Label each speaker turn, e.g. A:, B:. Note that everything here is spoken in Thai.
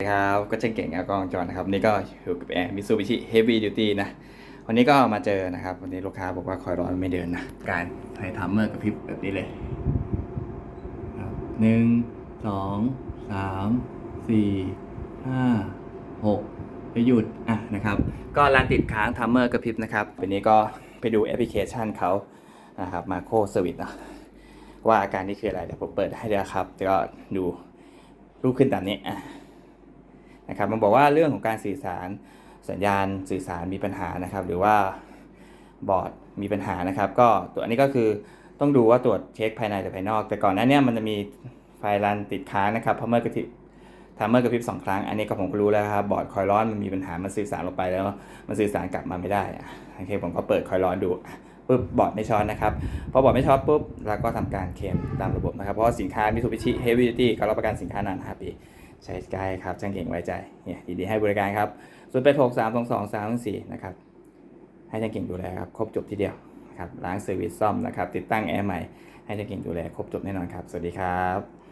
A: สวัสดีครับ ก็เช่นเก่งอากองจอนนะครับนี่ก็อยู่กับแอร์มิซูบิชิเฮฟวี่ดิวตี้นะ วันนี้ก็มาเจอนะครับ วันนี้ลูกค้าบอกว่าคอยร้อนไม่เดินนะ การไททัมเมอร์กับพริบแบบนี้เลยครับหนึ่งสองสามสี่ห้าหกไปหยุด อะนะครับ ก็รันติดค้างทัมเมอร์กับพริบนะครับ วันนี้ก็ไปดูแอปพลิเคชันเขานะครับมาโคเซอร์วิสนะว่าอาการนี้คืออะไรเดี๋ยวผมเปิดให้เลยครับ แล้วก็ดูรูปขึ้นตามนี้อะ นะครับมันบอกว่าเรื่องของการสื่อสารสัญญาณสื่อสารมีปัญหานะครับ หรือว่าบอร์ดมีปัญหานะครับ ก็ตัวอันนี้ก็คือต้องดูว่าตรวจเช็คภายในหรือภายนอก แต่ก่อนหน้าเนี้มันจะมีไฟรันติดค้างนะครับพัมเมอร์กระติทัมเมอร์กระพริบสองครั้ง อันนี้ก็ผมก็รู้แล้วครับ บอร์ดคอยร้อนมันมีปัญหา มันสื่อสารลงไปแล้ว มันสื่อสารกลับมาไม่ได้อะโอเค ผมก็เปิดคอยร้อนดูปุ๊บบอร์ดไม่ช็อตนะครับ พอบอร์ดไม่ช็อตปุ๊บเราก็ทำการเคลมตามระบบนะครับ เพราะสินค้ามิ t ูบิชิเฮฟวี่ดิตี้เขารับประกันสินค้านาน5ปี ใช้สกล้ครับช่างเก่งไว้ใจเนี่ยดีๆให้บริการครับศูนย์แปดหกสามสองสองสามสี่นะครับให้ช่างเก่งดูแลครับครบจบทีเดียวครับล้างเซอร์วิสซ่อมนะครับติดตั้งแอร์ใหม่ให้ช่างเก่งดูแลครบจบแน่นอนครับ สวัสดีครับ